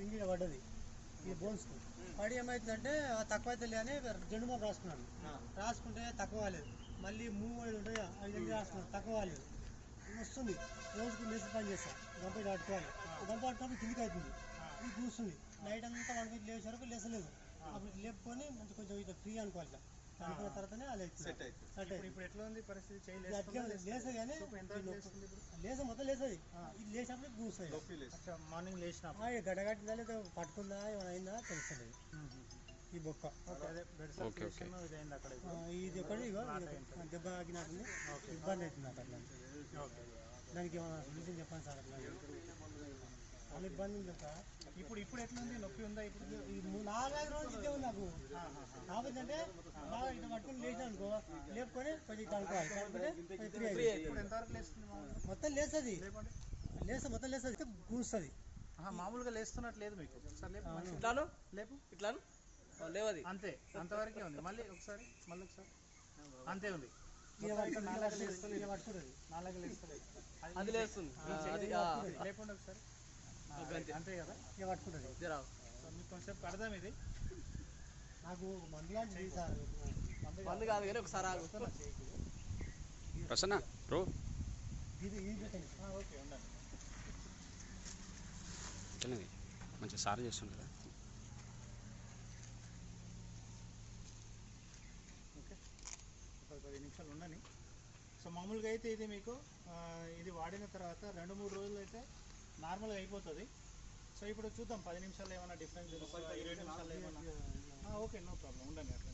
Ring ఈడ పడ్డది ఈ బోన్స్ పడి ఏమైతుందంటే తక్కువ అయితే అని జెండు బాబు రాసుకున్నాను రాసుకుంటే తక్కువ కాలేదు. మళ్ళీ మూవ్ కదా, అది వెళ్ళి రాసుకున్నాను తక్కువ కాలేదు. వస్తుంది. రోజుకి మెసేజ్ పని చేస్తా. గంప ఇటు పట్టుకోవాలి గంప పట్టుకున్నప్పుడు కిందికి అవుతుంది ఇది చూస్తుంది. నైట్ అంతా వండుకొని లేచే వరకు లేసలేదు అప్పుడు లేపుకొని మంచి కొంచెం ఇట్లా ఫ్రీ అనుకోవాలి అనుకున్న తర్వాతనే అది సెట్ అవుతుంది అవుతుంది సెట్ ఇప్పుడు ఇప్పుడు ఎట్లా ఉంది పరిస్థితి? చేయలేదు అట్లా లేసే కానీ లేసే మొత్తం లేసేది. ఇది లేచినప్పుడు కూస్తుంది మార్నింగ్ ఈ గడగట్టిందా లేదా పట్టుకుందా ఏమైనా అయిందా తెలుస్తలేదు. ఈ బొక్క. ఇది ఒకటి. దెబ్బ ఆగినట్టుంది ఇబ్బంది అవుతుంది అట్లా ఓకే. దానికి ఏమైనా సొల్యూషన్ చెప్పండి సార్ అట్లా చాలా ఇబ్బంది ఉంది చెప్తా ఇప్పుడు ఇప్పుడు ఎట్లా ఉంది నొప్పి ఉందా ఇప్పుడు? నాలుగైదు రోజులు ఇదే ఉంది నాకు. కాకపోతే అంటే బాగా ఇట్లా పట్టుకొని లేచిన అనుకో లేపుకొని కొంచెం లేస్తుంది మామూలుగా? మొత్తం లేస్తుంది. లేపండి. లేస్తే మొత్తం లేస్తుంది గూస్తుంది ఆహా, మామూలుగా లేస్తున్నట్టు లేదు మీకు. ఇట్లాను? లేపు. ఇట్లాను? లేవది. అంతే. అంతవరకే ఉంది. మళ్ళీ ఒకసారి మళ్ళీ ఒకసారి. అంతే ఉంది. అది లేస్తుంది. ఆ, అది ఆ, లేకుండా ఒకసారి. అంతే. అంతే కదా? ఇక పట్టుకుంటుంది. మీకు కొంచెం అర్థం ఇది. నాకు మందు లాంటిది సార్. మందు కాదు. కానీ ఒకసారి ప్రసన్న బ్రో ఇది ఇది పెట్టండి. ఆ, ఓకే ఉండండి. తెలియదు మంచిగా సార్ చేస్తుంటారా ఓకే. ఒక పది నిమిషాలు ఉండని సో మామూలుగా అయితే ఇది మీకు ఇది వాడిన తర్వాత రెండు మూడు రోజులు అయితే నార్మల్గా అయిపోతుంది. సో ఇప్పుడు చూద్దాం. పది నిమిషాలు ఏమైనా డిఫరెన్స్ ఓకే నో ప్రాబ్లం ఉండండి అట్లా